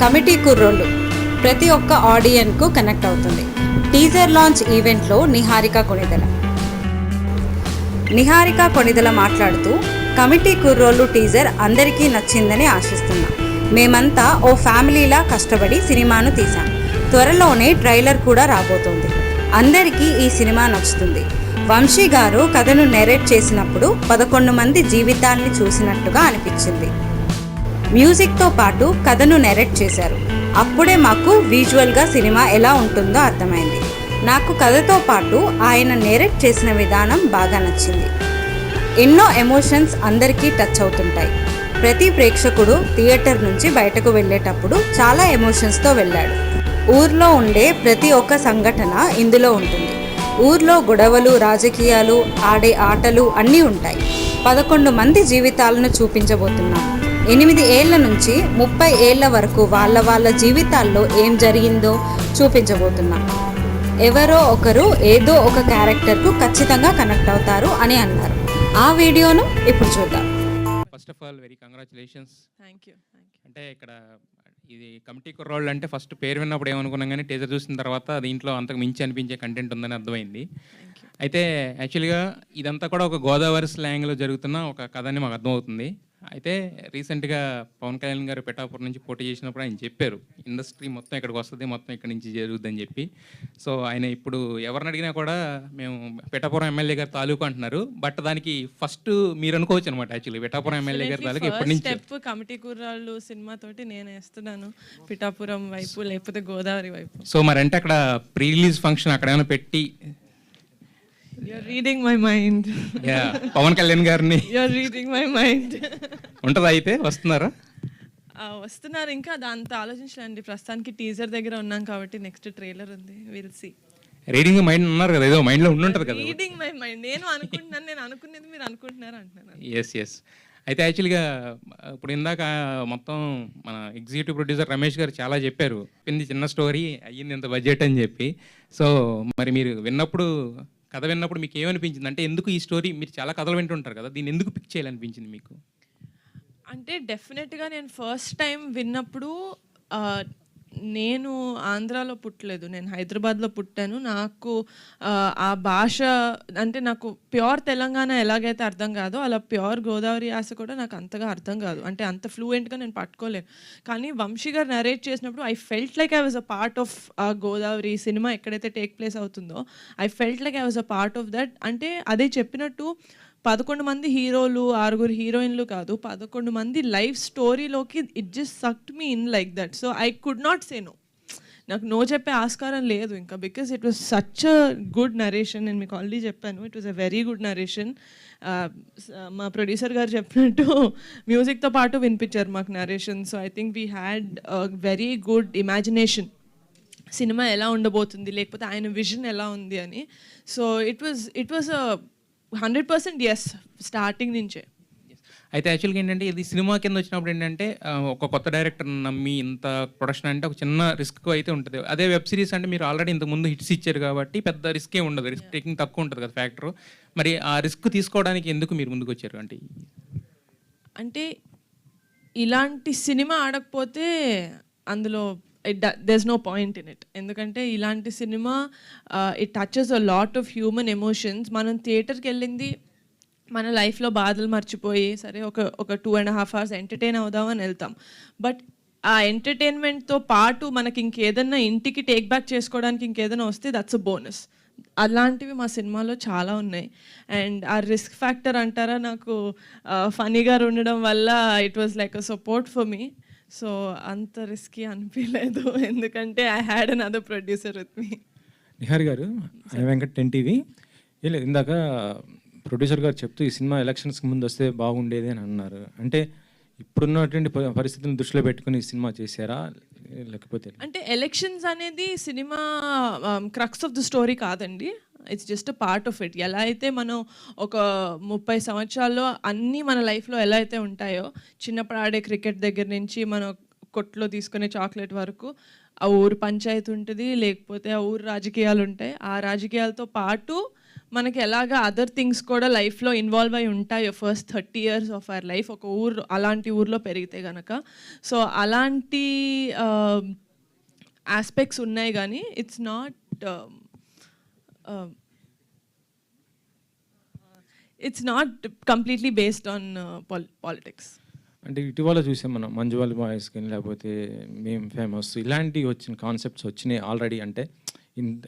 Committee కుర్రోళ్ళు. ప్రతి ఒక్క ఆడియన్కు కనెక్ట్ అవుతుంది. టీజర్ లాంచ్ ఈవెంట్లో నిహారిక కొణిదల నిహారిక కొణిదల మాట్లాడుతూ కమిటీ కుర్రోళ్ళు టీజర్ అందరికీ నచ్చిందని ఆశిస్తున్నా. మేమంతా ఓ ఫ్యామిలీలా కష్టపడి సినిమాను తీసాం త్వరలోనే ట్రైలర్ కూడా రాబోతోంది. అందరికీ ఈ సినిమా నచ్చుతుంది. వంశీ గారు కథను నెరేట్ చేసినప్పుడు పదకొండు మంది జీవితాల్ని చూసినట్టుగా అనిపించింది. మ్యూజిక్తో పాటు కథను నెరెక్ట్ చేశారు. అప్పుడే మాకు విజువల్గా సినిమా ఎలా ఉంటుందో అర్థమైంది. నాకు కథతో పాటు ఆయన నెరెక్ట్ చేసిన విధానం బాగా నచ్చింది. ఎన్నో ఎమోషన్స్ అందరికీ టచ్ అవుతుంటాయి. ప్రతి ప్రేక్షకుడు థియేటర్ నుంచి బయటకు వెళ్ళేటప్పుడు చాలా ఎమోషన్స్తో వెళ్ళాడు. ఊర్లో ఉండే ప్రతి ఒక్క సంఘటన ఇందులో ఉంటుంది. ఊర్లో గొడవలు రాజకీయాలు ఆడే ఆటలు అన్నీ ఉంటాయి. పదకొండు మంది జీవితాలను చూపించబోతున్నాం. ఎనిమిది ఏళ్ళ నుంచి ముప్పై ఏళ్ళ వరకు వాళ్ళ వాళ్ళ జీవితాల్లో ఏం జరిగిందో చూపించబోతున్నాం. ఎవరో ఒకరు ఏదో ఒక క్యారెక్టర్కు ఖచ్చితంగా కనెక్ట్ అవుతారు అని అన్నారు. ఆ వీడియోను ఇప్పుడు చూద్దాం. First of all very congratulations thank you అంటే ఇక్కడ ఇది కమిటీ కుర్రోళ్ళు అంటే ఫస్ట్ పేరు విన్నప్పుడు ఏమనుకున్నాం కానీ టీజర్ చూసిన తర్వాత దీంట్లో అంతకు మించి అనిపించే కంటెంట్ ఉందని అర్థమైంది. అయితే యాక్చువల్గా ఇదంతా కూడా ఒక గోదావరి స్లాంగ్లో జరుగుతున్న ఒక కథ అని మాకు అర్థమవుతుంది. అయితే రీసెంట్గా పవన్ కళ్యాణ్ గారు పిఠాపురం నుంచి పోటీ చేసినప్పుడు ఆయన చెప్పారు ఇండస్ట్రీ మొత్తం ఇక్కడికి వస్తుంది మొత్తం ఇక్కడి నుంచి జరుగుద్దని చెప్పి. సో ఆయన ఇప్పుడు ఎవరిని అడిగినా కూడా మేము పిఠాపురం ఎమ్మెల్యే గారు తాలూకు అంటున్నారు బట్ దానికి ఫస్ట్ మీరు అనుకోవచ్చు అనమాట యాక్చువల్లీ పిఠాపురం ఎమ్మెల్యే గారి తాలూకు ఎప్పటి నుంచి. స్టెప్ కమిటీ కుర్రాళ్ళు సినిమా తోటి నేను వేస్తున్నాను పిఠాపురం వైపు లేకపోతే గోదావరి వైపు. సో మరి అంటే అక్కడ ప్రీ రిలీజ్ ఫంక్షన్ అక్కడ ఏమైనా పెట్టి you're reading my mind yeah, Pawan Kalyan గారిని. యూఆర్ రీడింగ్ మై మైండ్ ఉంటుందా అయితే? వస్తున్నారా? వస్తున్నారు ఇంకా. దాంతో ఆలోచించలేండి ప్రస్తుతానికి టీజర్ దగ్గర ఉన్నాం కాబట్టి నెక్స్ట్ ట్రైలర్ ఉంది. విల్ సి రీడింగ్ మైండ్ ఉన్నారు కదా. ఏదో మైండ్లో ఉండుంటుంది కదా. రీడింగ్ మై మైండ్ నేను అనుకుంటున్నాను. నేను అనుకునేది మీరు అనుకుంటున్నారు అంటున్నాను. ఎస్ ఎస్ అయితే యాక్చువల్గా ఇప్పుడు ఇందాక మొత్తం మన ఎగ్జిక్యూటివ్ ప్రొడ్యూసర్ రమేష్ గారు చాలా చెప్పారు. చిన్న స్టోరీ అయ్యింది ఇంత బడ్జెట్ అని చెప్పి. సో మరి మీరు విన్నప్పుడు కథ విన్నప్పుడు మీకు ఏమనిపించింది? అంటే ఎందుకు ఈ స్టోరీ మీరు చాలా కథలు వింటుంటారు కదా దీన్ని ఎందుకు పిక్ చేయాలనిపించింది మీకు? అంటే డెఫినెట్గా నేను ఫస్ట్ టైం విన్నప్పుడు నేను ఆంధ్రాలో పుట్టలేదు. నేను హైదరాబాద్లో పుట్టాను. నాకు ఆ, భాష అంటే నాకు ప్యూర్ తెలంగాణ ఎలాగైతే అర్థం కాదో అలా ప్యూర్ గోదావరి యాస కూడా నాకు అంతగా అర్థం కాదు. అంటే అంత ఫ్లూయెంట్గా నేను పట్టుకోలేను. కానీ వంశీ గారు నరేట్ చేసినప్పుడు I felt like I was a part of ఆ గోదావరి సినిమా ఎక్కడైతే టేక్ ప్లేస్ అవుతుందో I felt like I was a part of that అంటే అదే చెప్పినట్టు పదకొండు మంది హీరోలు ఆరుగురు హీరోయిన్లు కాదు పదకొండు మంది లైఫ్ స్టోరీలోకి it just sucked me in like that so I could not say no నాకు నో చెప్పే ఆస్కారం లేదు ఇంకా. Because it was such a good narration నేను మీకు ఆల్రెడీ చెప్పాను. It was a very good narration మా ప్రొడ్యూసర్ గారు చెప్పినట్టు మ్యూజిక్తో పాటు వినిపించారు మాకు narration so I think we had very good imagination cinema ఎలా ఉండబోతుంది లేకపోతే ఆయన విజన్ ఎలా ఉంది అని. So it was it was hundred percent yes starting నుంచే. అయితే యాక్చువల్గా ఏంటంటే ఇది సినిమా కింద వచ్చినప్పుడు ఏంటంటే ఒక కొత్త డైరెక్టర్ నమ్మి ఇంత ప్రొడక్షన్ అంటే ఒక చిన్న రిస్క్ అయితే ఉంటుంది. అదే వెబ్ సిరీస్ అంటే మీరు ఆల్రెడీ ఇంతకు ముందు హిట్స్ ఇచ్చారు కాబట్టి పెద్ద రిస్కే ఉండదు. రిస్క్ టేకింగ్ తక్కువ ఉంటుంది కదా ఫ్యాక్టర్ మరి ఆ రిస్క్ తీసుకోవడానికి ఎందుకు మీరు ముందుకు వచ్చారు అంటే? అంటే ఇలాంటి సినిమా ఆడకపోతే అందులో it does no point in it ఎందుకంటే ఇలాంటి cinema it touches a lot of human emotions మనం థియేటర్కి వెళ్ళింది మన లైఫ్లో బాధలు మర్చిపోయి సరే ఒక ఒక two and half hours entertain అవుదామని వెళ్తాం. బట్ ఆ ఎంటర్టైన్మెంట్తో పాటు మనకి ఇంకేదన్నా ఇంటికి టేక్ బ్యాక్ చేసుకోవడానికి ఇంకేదైనా వస్తే దట్స్ అ బోనస్ అలాంటివి మా సినిమాలో చాలా ఉన్నాయి. అండ్ ఆ రిస్క్ ఫ్యాక్టర్ అంటారా నాకు ఫనీగా ఉండడం వల్ల it was like a support for me so అంత రిస్కీ అనిపించలేదు ఎందుకంటే I had an other producer with me Nihar గారు వెంకట్ టెన్ టీవీ. ఏం లేదు ఇందాక ప్రొడ్యూసర్ గారు చెప్తూ ఈ సినిమా ఎలక్షన్స్కి ముందు వస్తే బాగుండేది అని అన్నారు. అంటే ఇప్పుడున్నటువంటి పరిస్థితులను దృష్టిలో పెట్టుకుని ఈ సినిమా చేశారా? లేకపోతే అంటే ఎలక్షన్స్ అనేది cinema crux of the story కాదండి. It's just a part of it ఎలా అయితే మనం ఒక ముప్పై సంవత్సరాల్లో అన్నీ మన లైఫ్లో ఎలా అయితే ఉంటాయో చిన్నప్పుడు ఆడే క్రికెట్ దగ్గర నుంచి మనం కొట్లో తీసుకునే చాక్లెట్ వరకు ఆ ఊరు పంచాయతీ ఉంటుంది లేకపోతే ఆ ఊరు రాజకీయాలు ఉంటాయి. ఆ రాజకీయాలతో పాటు మనకి ఎలాగ అదర్ థింగ్స్ కూడా లైఫ్లో ఇన్వాల్వ్ అయి ఉంటాయో first thirty years of our life ఒక ఊరు అలాంటి ఊర్లో పెరిగితే గనక. సో అలాంటి um, ఆస్పెక్ట్స్ ఉన్నాయి కానీ it's not it's not completely based on politics అంటే ఇటీవల చూసాం మనం మంజువాల్ బాయ్స్ కానీ లేకపోతే మేము ఫేమస్ ఇలాంటివి వచ్చిన కాన్సెప్ట్స్ వచ్చినాయి ఆల్రెడీ అంటే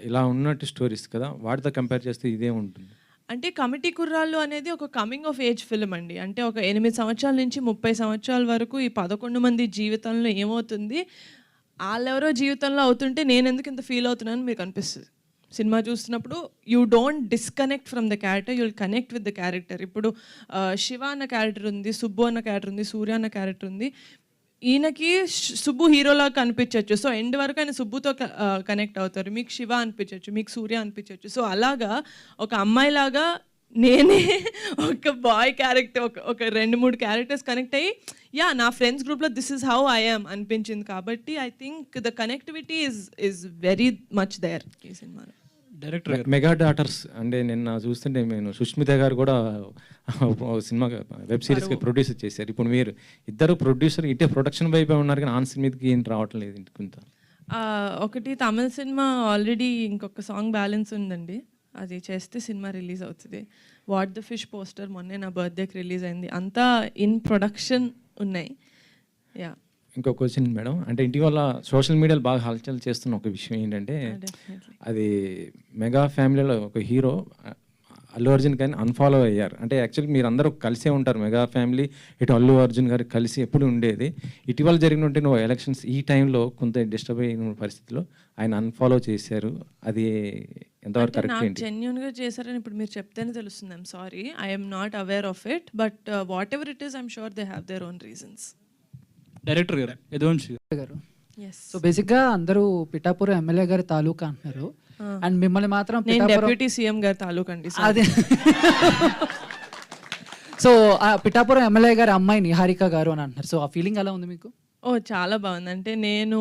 ఇలా ఉన్నట్టు స్టోరీస్ కదా వాటితో కంపేర్ చేస్తే ఇదే ఉంటుంది. అంటే కమిటీ కుర్రాళ్ళు అనేది ఒక కమింగ్ ఆఫ్ ఏజ్ ఫిల్మ్ అండి. అంటే ఒక ఎనిమిది సంవత్సరాల నుంచి ముప్పై సంవత్సరాల వరకు ఈ పదకొండు మంది జీవితంలో ఏమవుతుంది వాళ్ళెవరో జీవితంలో అవుతుంటే నేను ఎందుకు ఇంత ఫీల్ అవుతున్నాను మీకు అనిపిస్తుంది. సినిమా చూస్తున్నప్పుడు you don't disconnect from the character you'll connect with the character ఇప్పుడు శివ అన్న క్యారెక్టర్ ఉంది సుబ్బు అన్న క్యారెక్టర్ ఉంది సూర్య అన్న క్యారెక్టర్ ఉంది. ఈయనకి సుబ్బు హీరోలా కనిపించవచ్చు సో ఎండ్ వరకు ఆయన సుబ్బుతో కనెక్ట్ అవుతారు. మీకు శివ అనిపించవచ్చు మీకు సూర్య అనిపించవచ్చు సో అలాగా ఒక అమ్మాయిలాగా నేనే ఒక బాయ్ క్యారెక్టర్ ఒక ఒక రెండు మూడు క్యారెక్టర్స్ కనెక్ట్ అయ్యి యా నా ఫ్రెండ్స్ గ్రూప్లో this is how I am అనిపించింది. కాబట్టి I think the connectivity is is very much there ఈ సినిమాలో. డైరెక్టర్ మెగా డాటర్స్ అంటే నిన్న చూస్తుంటే నేను సుష్మిత గారు కూడా సినిమా వెబ్ సిరీస్కి ప్రొడ్యూసర్ చేశారు. ఇప్పుడు మీరు ఇద్దరు ప్రొడ్యూసర్ ఇటే ప్రొడక్షన్ వైపే ఉన్నారు కానీ ఆన్ మీదకి ఏం రావటం లేదు కొంత. ఆ, ఒకటి తమిళ సినిమా ఆల్రెడీ ఇంకొక సాంగ్ బ్యాలెన్స్ ఉందండి. అది చేస్తే సినిమా రిలీజ్ అవుతుంది. వాట్ ద ఫిష్ పోస్టర్ మొన్నే నా బర్త్డేకి రిలీజ్ అయింది. అంతా ఇన్ ప్రొడక్షన్ ఉన్నాయి. యా. ఇంకో క్వశ్చన్ మేడం. అంటే ఇటీవల సోషల్ మీడియాలో బాగా హల్చల్ చేస్తున్న ఒక విషయం ఏంటంటే అది మెగా ఫ్యామిలీలో ఒక హీరో అల్లు అర్జున్ కానీ అన్ఫాలో అయ్యారు. అంటే యాక్చువల్లీ మీరు అందరూ కలిసే ఉంటారు మెగా ఫ్యామిలీ. ఇటు అల్లు అర్జున్ గారు కలిసి ఎప్పుడు ఉండేది. ఇటీవల జరిగినట్టు నువ్వు ఎలక్షన్స్ ఈ టైంలో కొంత డిస్టర్బ్ అయిన పరిస్థితిలో ఆయన అన్ఫాలో చేశారు. అది ఎంతవరకు కరెక్ట్ నాకు ఏంటి? జెన్యున్గా చేశారని ఇప్పుడు మీరు చెప్తేనే తెలుస్తుంది. I'm sorry I'm not aware of it but whatever it is I'm sure they have their own reasons director గారు యదువంశి గారు. సో బేసిక్గా అందరూ పిఠాపురం ఎమ్మెల్యే గారి తాలూకా అంటున్నారు. అండ్ మిమ్మల్ని మాత్రం నేను డెప్యూటీ సీఎం గారి తాలూకా అండి అదే. సో ఆ పిఠాపురం ఎమ్మెల్యే గారి అమ్మాయి నిహారిక గారు అని అంటున్నారు. సో ఆ ఫీలింగ్ ఎలా ఉంది మీకు? ఓ చాలా బాగుంది. అంటే నేను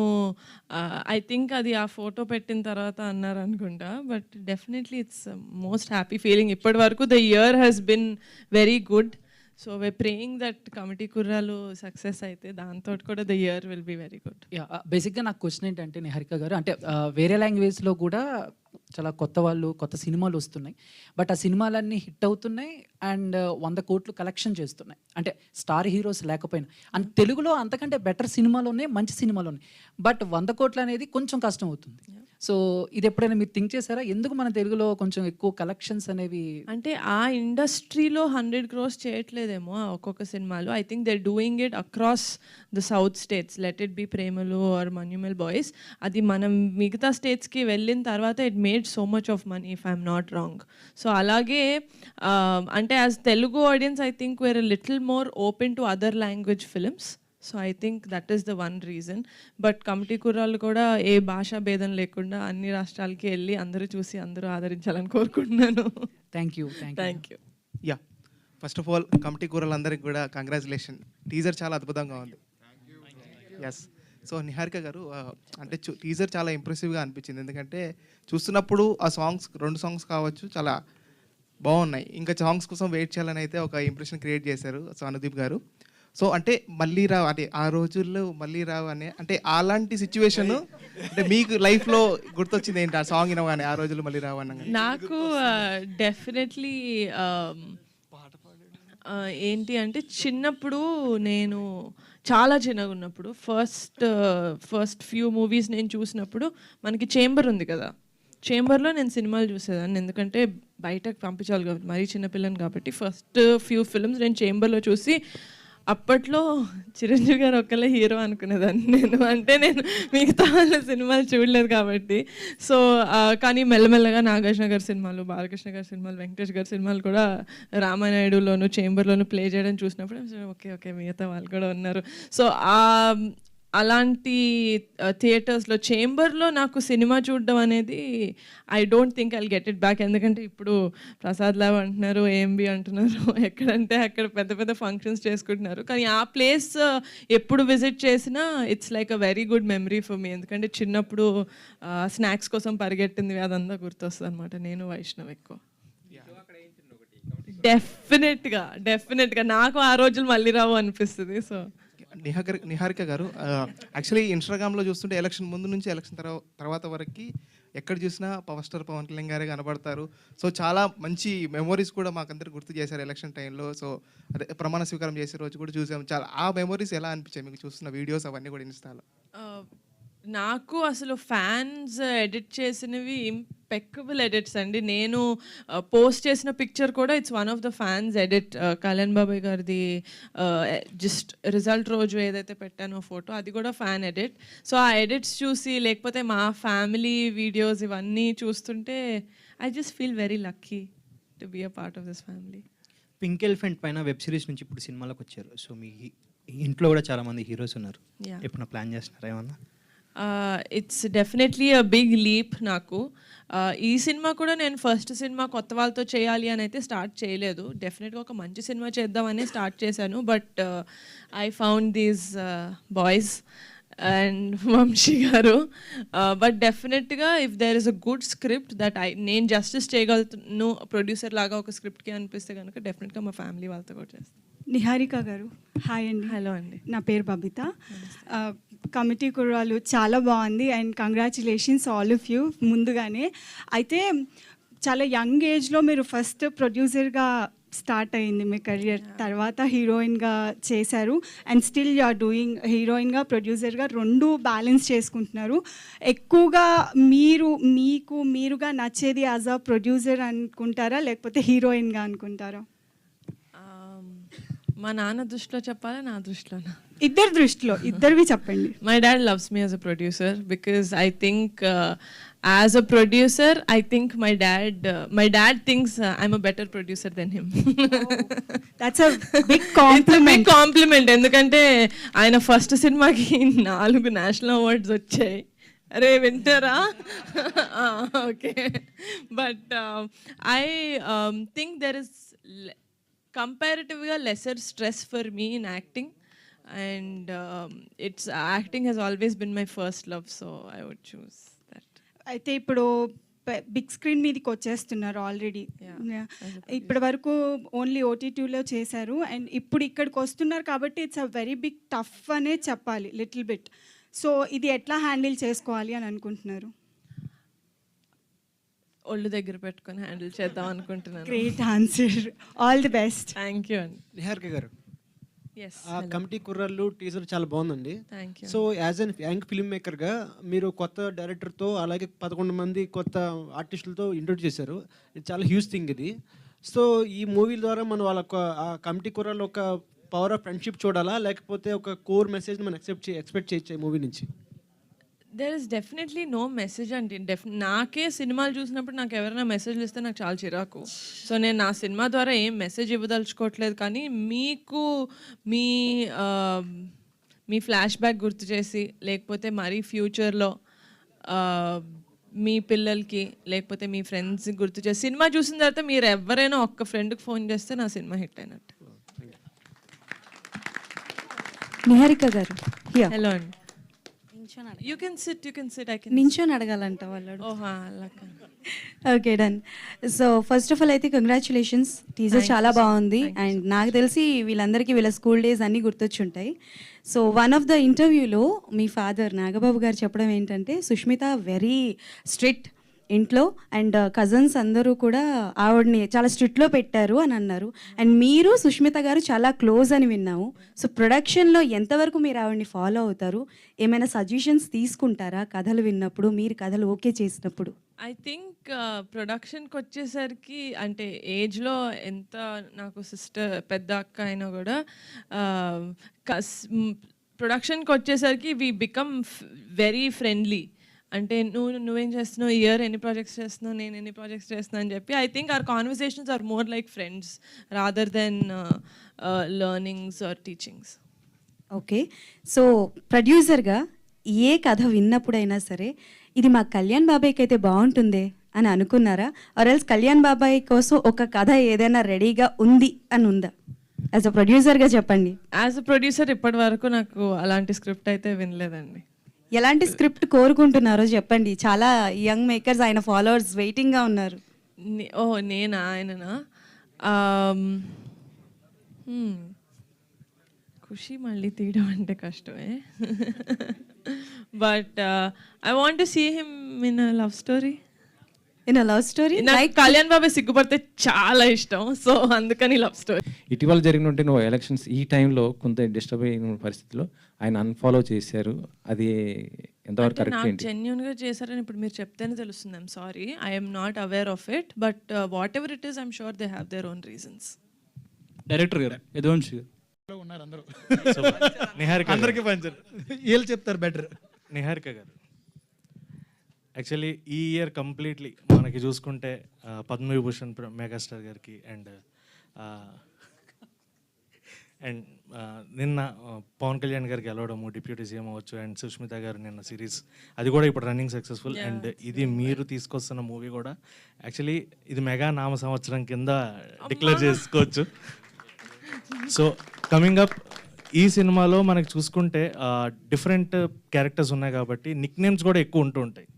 ఐ థింక్ అది ఆ ఫోటో పెట్టిన తర్వాత అన్నారు అనుకుంటా. But definitely it's most happy feeling ఇప్పటి వరకు the year has been very good so we praying that committee కుర్రాలు success అయితే దాంతో కూడా the year will be very good yeah బేసిక్గా నాకు క్వశ్చన్ ఏంటంటే నిహారిక గారు అంటే ఆ, వేరే లాంగ్వేజ్లో కూడా చాలా కొత్త వాళ్ళు కొత్త సినిమాలు వస్తున్నాయి. బట్ ఆ సినిమాలన్నీ హిట్ అవుతున్నాయి అండ్ వంద కోట్లు కలెక్షన్ చేస్తున్నాయి. అంటే స్టార్ హీరోస్ లేకపోయినా. అండ్ తెలుగులో అంతకంటే బెటర్ సినిమాలు ఉన్నాయి మంచి సినిమాలు ఉన్నాయి. బట్ వంద కోట్లు అనేది కొంచెం కష్టం అవుతుంది. సో ఇది ఎప్పుడైనా మీరు థింక్ చేశారా? ఎందుకు మన తెలుగులో కొంచెం ఎక్కువ కలెక్షన్స్ అనేవి అంటే ఆ ఇండస్ట్రీలో హండ్రెడ్ క్రోస్ చేయట్లేదేమో ఆ ఒక్కొక్క సినిమాలు. I think they doing it across the south states. Let it be Premalu or Manjummel boys. అది మనం మిగతా స్టేట్స్కి వెళ్ళిన తర్వాత it made so much of money if I'm not wrong. So అలాగే అంటే as Telugu audience I think we're little more open to other language films. So I think that is the one reason but committee కుర్రాళ్ళు కూడా ఏ భాషా భేదం లేకుండా అన్ని రాష్ట్రాలకి వెళ్ళి అందరూ చూసి అందరూ ఆదరించాలని కోరుకుంటున్నాను. Thank you thank you you first of all committee కూరలందరికీ కూడా కంగ్రాచులేషన్ టీజర్ చాలా అద్భుతంగా ఉంది. ఎస్ సో నిహారిక గారు ఆ, అంటే టీజర్ చాలా ఇంప్రెసివ్గా అనిపించింది. ఎందుకంటే చూస్తున్నప్పుడు ఆ సాంగ్స్ రెండు సాంగ్స్ కావచ్చు చాలా బాగున్నాయి. ఇంకా సాంగ్స్ కోసం వెయిట్ చేయాలని అయితే ఒక ఇంప్రెషన్ క్రియేట్ చేశారు సో అనుదీప్ గారు. సో అంటే మళ్ళీ రావు అంటే ఆ రోజుల్లో మళ్ళీ రావు అనే అంటే అలాంటి సిచ్యువేషన్ అంటే మీకు లైఫ్లో గుర్తొచ్చింది ఏంటి? ఆ సాంగ్ వినగానే ఆ రోజుల్లో మళ్ళీ రావు అనగానే. నాకు డెఫినెట్లీ ఏంటి అంటే చిన్నప్పుడు నేను చాలా చిన్నగా ఉన్నప్పుడు ఫస్ట్ ఫస్ట్ ఫ్యూ మూవీస్ నేను చూసినప్పుడు మనకి చేంబర్ ఉంది కదా. చేంబర్లో నేను సినిమాలు చూసేదాన్ని. ఎందుకంటే బయటకు పంపించాలి కాబట్టి మరీ చిన్నపిల్లని కాబట్టి ఫస్ట్ ఫ్యూ ఫిల్మ్స్ నేను చేంబర్లో చూసి అప్పట్లో చిరంజీవి గారు ఒక్కలే హీరో అనుకునేదాన్ని నేను. అంటే నేను మిగతా వాళ్ళ సినిమాలు చూడలేదు కాబట్టి. సో కానీ మెల్లమెల్లగా నాగార్జున గారి సినిమాలు బాలకృష్ణ గారి సినిమాలు వెంకటేష్ గారి సినిమాలు కూడా రామానాయుడులోను చేంబర్లోను ప్లే చేయడం చూసినప్పుడు ఓకే ఓకే మిగతా వాళ్ళు కూడా ఉన్నారు. సో అలాంటి థియేటర్స్లో చేంబర్లో నాకు సినిమా చూడడం అనేది I don't think I get it back. ఎందుకంటే ఇప్పుడు ప్రసాద్ లావ్ అంటున్నారు ఏఎంబి అంటున్నారు ఎక్కడంటే అక్కడ పెద్ద పెద్ద ఫంక్షన్స్ చేసుకుంటున్నారు. కానీ ఆ ప్లేస్ ఎప్పుడు విజిట్ చేసినా it's like a very good memory for me. ఎందుకంటే చిన్నప్పుడు స్నాక్స్ కోసం పరిగెట్టింది అదంతా గుర్తొస్తుంది అనమాట నేను వైష్ణవ్ ఎక్కువ. డెఫినెట్గా డెఫినెట్గా నాకు ఆ రోజులు మళ్ళీ రావు అనిపిస్తుంది సో. నిహారిక నిహారిక గారు యాక్చువల్లీ ఇన్స్టాగ్రామ్లో చూస్తుంటే ఎలక్షన్ ముందు నుంచి ఎలక్షన్ తర్వాత వరకు ఎక్కడ చూసినా పవర్ స్టార్ పవన్ కళ్యాణ్ గారే కనబడతారు. సో చాలా మంచి మెమోరీస్ కూడా మాకందరికి గుర్తు చేశారు ఎలక్షన్ టైంలో. సో అదే ప్రమాణ స్వీకారం చేసే రోజు కూడా చూసాం. చాలా ఆ మెమోరీస్ ఎలా అనిపించాయి మీకు చూస్తున్న వీడియోస్ అవన్నీ కూడా ఇన్స్టాలో? నాకు అసలు ఫ్యాన్స్ ఎడిట్ చేసినవి ఇంపెక్కబుల్ ఎడిట్స్ అండి. నేను పోస్ట్ చేసిన పిక్చర్ కూడా it's one of the fans edit. Kalyan బాబాయ్ గారిది జస్ట్ రిజల్ట్ రోజు ఏదైతే పెట్టానో ఫోటో అది కూడా ఫ్యాన్ ఎడిట్. సో ఆ ఎడిట్స్ చూసి లేకపోతే మా ఫ్యామిలీ వీడియోస్ ఇవన్నీ చూస్తుంటే I just feel very lucky to be a part of this family. Pink elephant పైన వెబ్ సిరీస్ నుంచి ఇప్పుడు సినిమాలోకి వచ్చారు. సో మీ ఇంట్లో కూడా చాలా మంది హీరోస్ ఉన్నారు. Yeah. ఎప్పుడు ప్లాన్ చేస్తున్నారా ఏమన్నా? It's definitely a big leap నాకు. Uh, ఈ సినిమా కూడా నేను ఫస్ట్ సినిమా కొత్త వాళ్ళతో చేయాలి అని అయితే స్టార్ట్ చేయలేదు. డెఫినెట్గా ఒక మంచి సినిమా చేద్దామని స్టార్ట్ చేశాను. But I found these boys and Vamsi గారు. బట్ డెఫినెట్గా if there is a good script that I నేను జస్టిస్ చేయగలుగుతాను ప్రొడ్యూసర్ లాగా ఒక స్క్రిప్ట్కి అనిపిస్తే కనుక డెఫినెట్గా మా ఫ్యామిలీ వాళ్ళతో కూడా చేస్తాను. నిహారిక గారు. హాయ్ అండి. హలో అండి. నా పేరు బబిత. కమిటీ కుర్రాలు చాలా బాగుంది and congratulations all of you ముందుగానే. అయితే చాలా యంగ్ ఏజ్లో మీరు ఫస్ట్ ప్రొడ్యూసర్గా స్టార్ట్ అయింది మీ కెరియర్. తర్వాత హీరోయిన్గా చేశారు and still you are doing హీరోయిన్గా ప్రొడ్యూసర్గా రెండు బ్యాలెన్స్ చేసుకుంటున్నారు. ఎక్కువగా మీరు మీకు మీరుగా నచ్చేది యాజ్ అ ప్రొడ్యూసర్ అనుకుంటారా లేకపోతే హీరోయిన్గా అనుకుంటారా? మా నాన్న దృష్టిలో చెప్పాలా? నా దృష్టిలోనా? ఇద్దరు దృష్టిలో. ఇద్దరివి చెప్పండి. My dad loves me as a producer because I think as a producer I think my dad my dad thinks I'm a better producer than him big compliment compliment ఎందుకంటే ఆయన ఫస్ట్ సినిమాకి నాలుగు నేషనల్ అవార్డ్స్ వచ్చాయి. అరే వింటారా? Okay but I think there is కంపారిటివ్గా lesser stress for me in acting and it's acting has always been my first love so I would choose that అయితే ఇప్పుడు big screen మీదకి వచ్చేస్తున్నారు already ఇప్పటి వరకు only ఓటీటీలో చేశారు. అండ్ ఇప్పుడు ఇక్కడికి వస్తున్నారు కాబట్టి it's a very big tough అనే చెప్పాలి లిటిల్ బిట్ సో ఇది ఎట్లా హ్యాండిల్ చేసుకోవాలి అని అనుకుంటున్నారు? ఒళ్ళు దగ్గర పెట్టుకొని హ్యాండిల్ చేద్దాం అనుకుంటున్నాను. Great answer all the best thank you అండి. నిహారిక గారు ఎస్ ఆ కమిటీ కుర్రాళ్ళు టీజర్ చాలా బాగుందండి. Thank you so as an young film మేకర్గా మీరు కొత్త డైరెక్టర్తో అలాగే పదకొండు మంది కొత్త ఆర్టిస్టులతో ఇంట్రొడ్యూస్ చేశారు. ఇది చాలా హ్యూజ్ థింగ్ ఇది. సో ఈ మూవీ ద్వారా మనం వాళ్ళ ఒక- ఆ కమిటీ కుర్రాళ్ళు ఒక పవర్ ఆఫ్ ఫ్రెండ్షిప్ చూడాలా? లేకపోతే ఒక కోర్ మెసేజ్ మనం ఎక్సెప్ట్ చే ఎక్స్పెక్ట్ చేయొచ్చు ఈ మూవీ నుంచి? There is definitely no message అండి. డెఫ్ నాకే సినిమాలు చూసినప్పుడు నాకు ఎవరైనా మెసేజ్లు ఇస్తే నాకు చాలా చిరాకు. సో నేను నా సినిమా ద్వారా ఏం మెసేజ్ ఇవ్వదలుచుకోవట్లేదు కానీ మీకు మీ మీ ఫ్లాష్ బ్యాక్ గుర్తు చేసి లేకపోతే మరీ ఫ్యూచర్లో మీ పిల్లలకి లేకపోతే మీ ఫ్రెండ్స్కి గుర్తు చేసి సినిమా చూసిన తర్వాత మీరు ఎవరైనా ఒక్క ఫ్రెండ్కి ఫోన్ చేస్తే నా సినిమా హిట్ అయినట్టు. నిహారిక గారు హలో అండి. You can sit you can sit I can నించొని అడగాలంట వాళ్ళు ఓహా okay done so first of all అయితే కంగ్రాచులేషన్స్ టీజర్ చాలా బాగుంది. అండ్ నాకు తెలిసి వీళ్ళందరికీ వీళ్ళ స్కూల్ డేస్ అన్నీ గుర్తొచ్చుంటాయి. సో వన్ ఆఫ్ ద ఇంటర్వ్యూలో మీ ఫాదర్ నాగబాబు గారు చెప్పడం ఏంటంటే సుష్మిత వెరీ స్ట్రిక్ట్ ఇంట్లో అండ్ uh, కజన్స్ అందరూ కూడా ఆవిడని చాలా స్ట్రిక్ట్లో పెట్టారు అని అన్నారు. అండ్ మీరు సుష్మిత గారు చాలా క్లోజ్ అని విన్నాము. సో ప్రొడక్షన్లో ఎంతవరకు మీరు ఆవిడని ఫాలో అవుతారు? ఏమైనా సజెషన్స్ తీసుకుంటారా కథలు విన్నప్పుడు? మీరు కథలు ఓకే చేసినప్పుడు? ఐ థింక్ uh, ప్రొడక్షన్కి వచ్చేసరికి అంటే ఏజ్లో ఎంత నాకు సిస్టర్ పెద్ద అక్క అయినా కూడా uh, ప్రొడక్షన్కి వచ్చేసరికి వి బికమ్ వెరీ ఫ్రెండ్లీ. అంటే నువ్వు నువ్వేం చేస్తున్నావు? ఇయర్ ఎన్ని ప్రాజెక్ట్స్ చేస్తున్నావు? నేను ఎన్ని ప్రాజెక్ట్స్ చేస్తున్నావు అని చెప్పి I think our conversations are more like friends rather than learnings or teachings okay. So ప్రొడ్యూసర్గా ఏ కథ విన్నప్పుడైనా సరే ఇది మా కళ్యాణ్ బాబాయ్కి అయితే బాగుంటుందే అని అనుకున్నారా? ఆర్ఎల్స్ కళ్యాణ్ బాబాయ్ కోసం ఒక కథ ఏదైనా రెడీగా ఉంది అని ఉందా? యాజ్ అ ప్రొడ్యూసర్గా చెప్పండి. యాజ్ అ ప్రొడ్యూసర్ ఇప్పటి వరకు నాకు అలాంటి స్క్రిప్ట్ అయితే వినలేదండి. ఎలాంటి స్క్రిప్ట్ కోరుకుంటున్నారో చెప్పండి. చాలా యంగ్ మేకర్స్ ఆయన ఫాలోవర్స్ వెయిటింగ్గా ఉన్నారు. నే- ఓ నేనా ఆయననా? ఖుషి మళ్ళీ తీయడం అంటే కష్టమే. But I want to see him in love story in a love story నాకు కళ్యాణ్ బాబు సిగ్గుపడితే చాలా ఇష్టం. సో అందుకని లవ్ స్టోరీ ఇటీవల జరిగినట్టు నువ్వు ఎలక్షన్స్ ఈ టైంలో కొంత డిస్టర్బ్ అయిన పరిస్థితిలో ఆయన అన్ఫాలో చేశారు. అది ఎంతవరకు కరెక్ట్ జెన్యున్గా చేశారని ఇప్పుడు మీరు చెప్తేనే తెలుస్తుంది. I'm sorry I'm not aware of it but whatever it is I'm sure they have their own reasons director గారు యదువంశి గారు. ఉన్నారు అందరూ. నిహారిక అందరికీ పంచారు. వీళ్ళు చెప్తారు బెటర్ నిహారిక గారు. యాక్చువల్లీ ఈ ఇయర్ కంప్లీట్లీ మనకి చూసుకుంటే పద్మవిభూషణ్ మెగాస్టార్ గారికి అండ్ అండ్ నిన్న పవన్ కళ్యాణ్ గారికి గెలవడము డిప్యూటీ సీఎం అవ్వచ్చు అండ్ సుష్మిత గారు నిన్న సిరీస్. అది కూడా ఇప్పుడు రన్నింగ్ సక్సెస్ఫుల్. అండ్ ఇది మీరు తీసుకొస్తున్న మూవీ కూడా. యాక్చువల్లీ ఇది మెగా నామ సంవత్సరం కింద డిక్లేర్ చేసుకోవచ్చు. సో కమింగ్ అప్ ఈ సినిమాలో మనకి చూసుకుంటే డిఫరెంట్ క్యారెక్టర్స్ ఉన్నాయి కాబట్టి నిక్ నేమ్స్ కూడా ఎక్కువ ఉంటూ ఉంటాయి.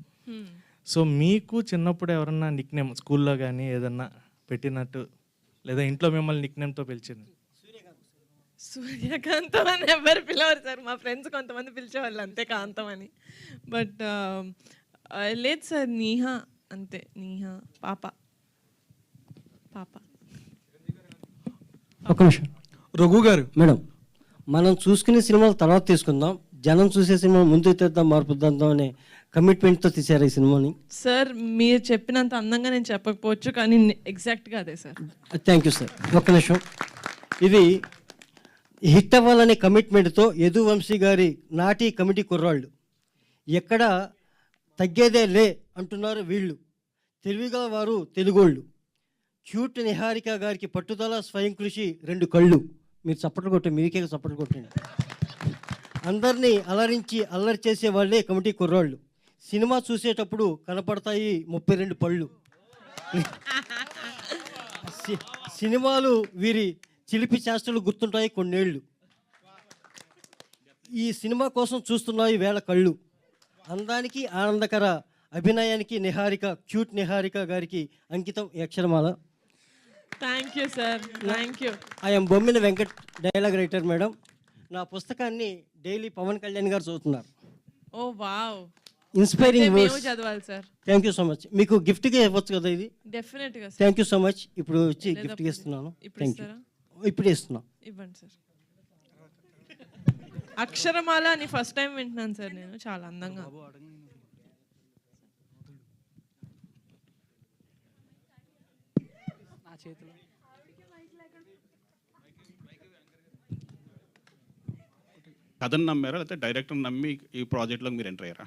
సో మీకు చిన్నప్పుడు ఎవరన్నా నిక్ నేమ్ స్కూల్లో కానీ ఏదన్నా పెట్టినట్టు లేదా ఇంట్లో మిమ్మల్ని నిక్ నేమ్తో పిలిచింది? సూర్యకాంతం అని ఎవరు పిలవరు సార్. మా ఫ్రెండ్స్ కొంతమంది పిలిచేవాళ్ళు అంతే కాంతం అని. బట్ లేదు సార్ నీహా అంతే. నీహా పాప. పాప. ఒక నిమిషం. రఘు గారు. మేడం మనం చూసుకునే సినిమాలు తర్వాత తీసుకుందాం. జనం చూసే సినిమా ముందు తెద్దాం మార్పు తెద్దాం అనే కమిట్మెంట్తో తీశారు ఈ సినిమాని. సార్ మీరు చెప్పినంత అందంగా నేను చెప్పకపోవచ్చు కానీ ఎగ్జాక్ట్గా అదే సార్. Thank you sir. ఒక్క నిమిషం. ఇది హిట్ అవ్వాలనే కమిట్మెంట్తో యదు వంశీ గారి నాటి కమిటీ కుర్రాళ్ళు. ఎక్కడ తగ్గేదే లే అంటున్నారు వీళ్ళు. తెలివిగా వారు తెలుగోళ్ళు. క్యూట్ నిహారిక గారికి పట్టుదల స్వయం కృషి రెండు కళ్ళు. మీరు చప్పట్లు కొట్టండి మీకే చప్పట్లు కొట్టండి. అందరినీ అలరించి అల్లరి చేసే వాళ్ళే కమిటీ కుర్రాళ్ళు. సినిమా చూసేటప్పుడు కనపడతాయి ముప్పై రెండు పళ్ళు. సినిమాలు వీరి చిలిపి చేష్టలు గుర్తుంటాయి కొన్నేళ్ళు. ఈ సినిమా కోసం చూస్తున్నాయి వేల కళ్ళు. అందానికి ఆనందకర అభినయానికి నిహారిక క్యూట్ నిహారిక గారికి అంకితం అక్షరమాల. Thank you sir thank you. I'm Bommina Venkat dialogue writer madam. నా పుస్తకాన్ని డైలీ పవన్ కళ్యాణ్ గారు చదువుతున్నారు. Oh wow. ఇన్స్పైరింగ్ వర్డ్స్ చదవాలి sir thank you so much మీకు గిఫ్ట్గా ఇవ్వచ్చు కదా ఇది? డెఫినెట్గా sir thank you so much ఇప్పుడు వచ్చి లేదా గిఫ్ట్గా ఇస్తున్నాను ఇప్పుడు థ్యాంక్ యూ ఇస్తారా? ఇప్పుడే ఇస్తున్నాను ఇవ్వండి సార్ అక్షరమాల అని ఫస్ట్ టైం వింటున్నాను సార్ నేను. చాలా అందంగా. నా చేతిలో కథను నమ్మారా? లేకపోతే డైరెక్టర్ నమ్మి ఈ ప్రాజెక్ట్లో మీరు ఎంటర్ అయ్యారా?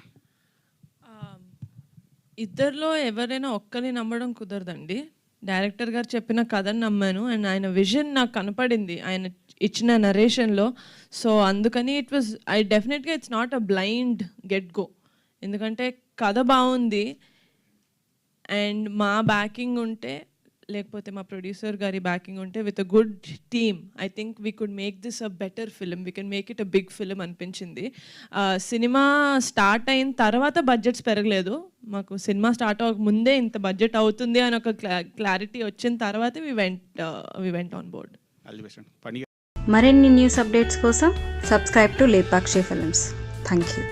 ఇద్దరిలో ఎవరైనా ఒక్కరిని నమ్మడం కుదరదండి. డైరెక్టర్ గారు చెప్పిన కథను నమ్మాను. అండ్ ఆయన విజన్ నాకు కనపడింది. ఆయన ఇచ్చిన నరేషన్లో. సో అందుకని ఇట్ వాజ్ ఐ డెఫినెట్గా it's not a blind get go. ఎందుకంటే కథ బాగుంది. అండ్ మా బ్యాకింగ్ ఉంటే లేకపోతే మా ప్రొడ్యూసర్ గారి బ్యాకింగ్ ఉంటే with a good team I think we could make this a better film we can make it a big film అనిపించింది. సినిమా స్టార్ట్ అయిన తర్వాత బడ్జెట్స్ పెరగలేదు. మాకు సినిమా స్టార్ట్ అవ్వక ముందే ఇంత బడ్జెట్ అవుతుంది అని ఒక క్లారిటీ వచ్చిన తర్వాత we went we went on board మరిన్ని న్యూస్ అప్డేట్స్ కోసం subscribe to Lepakshi films thank you